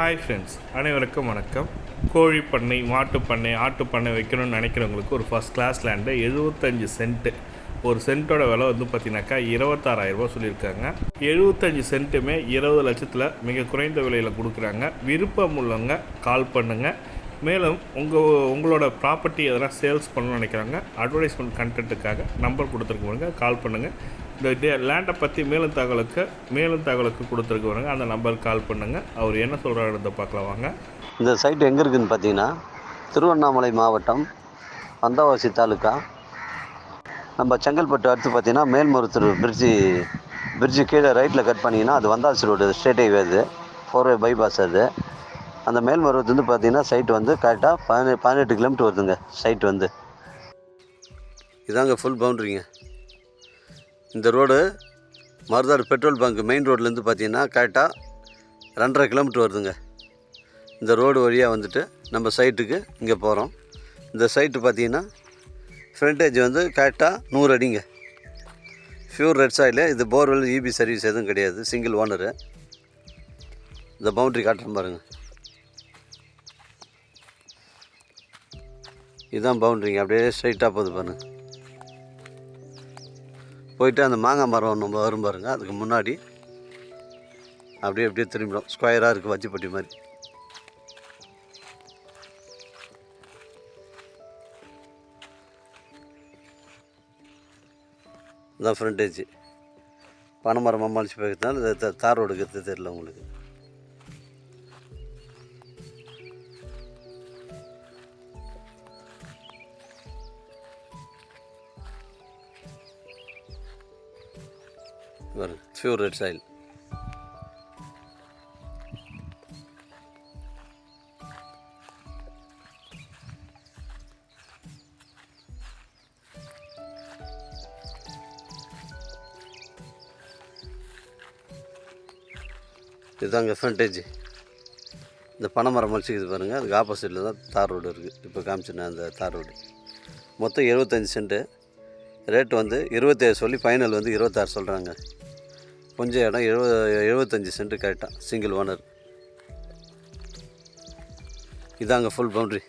Hi friends அனைவருக்கும் வணக்கம். கோழி பண்ணை மாட்டு பண்ணை ஆட்டு பண்ணை வைக்கணும்னு நினைக்கிறவங்களுக்கு ஒரு ஃபஸ்ட் கிளாஸ் லேண்டு எழுபத்தஞ்சு சென்ட்டு ஒரு சென்ட்டோட விலை வந்து பார்த்தீங்கன்னாக்கா இருபத்தாறாயிரரூபா சொல்லியிருக்காங்க. எழுபத்தஞ்சு சென்ட்டுமே இருபது லட்சத்தில் மிக குறைந்த விலையில் கொடுக்குறாங்க. விருப்பம் உள்ளவங்க கால் பண்ணுங்கள் மேலும் உங்கள் உங்களோட ப்ராப்பர்ட்டி எதனா சேல்ஸ் பண்ணணும்னு நினைக்கிறாங்க அட்வர்டைஸ்மெண்ட் கண்டென்ட்டுக்காக நம்பர் கொடுத்துருக்கவங்க கால் பண்ணுங்கள் இந்த டே லேண்டை பற்றி மேலும் தகவலுக்கு மேலும் தகவலுக்கு கொடுத்துருக்கவங்க அந்த நம்பருக்கு கால் பண்ணுங்கள் அவர் என்ன சொல்கிறாருன்றத பார்க்கலாம் வாங்க. இந்த சைட் எங்கே இருக்குதுன்னு பார்த்தீங்கன்னா திருவண்ணாமலை மாவட்டம் வந்தவாசி தாலுக்கா நம்ம செங்கல்பட்டு அடுத்து பார்த்தீங்கன்னா மேல்மருத்தூர் பிரிட்ஜி பிரிட்ஜு கீழே ரைட்டில் கட் பண்ணிங்கன்னா அது வந்தாசி ரோடு ஸ்டேட் ஹைவே அது. ஃபோர் வே பைபாஸ் அது. அந்த மேல்மருவத்துலேருந்து பார்த்தீங்கன்னா சைட் வந்து கரெக்டாக பதினெட்டு பதினெட்டு கிலோமீட்டர் வருதுங்க சைட் வந்து. இதாங்க ஃபுல் பவுண்ட்ரிங்க இந்த road Marudhadu petrol bunk main ரோட்லேருந்து பார்த்தீங்கன்னா கரெக்டாக ரெண்டரை கிலோமீட்டர் வருதுங்க. இந்த ரோடு வழியாக வந்துட்டு நம்ம சைட்டுக்கு இங்கே போகிறோம் இந்த சைட்டு பார்த்தீங்கன்னா ஃப்ரண்டேஜ் வந்து கரெக்டாக நூறு அடிங்க. ஃபியூர் ரெட் சாயில் இது போர்வெல் இபி சர்வீஸ் எதுவும் கிடையாது. சிங்கிள் ஓனரு இந்த பவுண்ட்ரி காட்டுறேன் பாருங்கள் இதுதான் பவுண்ட்ரிங்க அப்படியே ஸ்ட்ரைட்டாக போகுது பாருங்கள் போயிட்டு அந்த மாங்காய் மரம் நம்ம வரும் பாருங்க அதுக்கு முன்னாடி. அப்படியே அப்படியே திரும்பிடும். ஸ்கொயராக இருக்குது வச்சிப்பட்டி மாதிரி. இதான் ஃப்ரண்டேஜ் பனைமரம் மம்மாளிச்சு போயிருந்தாலும் த- தார் ரோடு இருக்கிறது தெரியல உங்களுக்கு. ஃபியூர் ரெட் சாயில் இதுதாங்க ஃப்ரண்டேஜ் இந்த பனைமரம் மலிச்சிக்குது பாருங்கள் அதுக்கு ஆப்போசிட்டில் தான் தார் ரோடு இருக்குது இப்போ காமிச்சினேன் அந்த தார் ரோடு மொத்தம் எழுபத்தஞ்சி சென்ட்டு ரேட் வந்து இருபத்தேழு சொல்லி ஃபைனல் வந்து இருபத்தாறு சொல்கிறாங்க கொஞ்சம் இடம் எழுபது எழுபத்தஞ்சி சென்ட்டு கரெக்டாக சிங்கிள் ஓனர் இதாங்க ஃபுல் பவுண்ட்ரி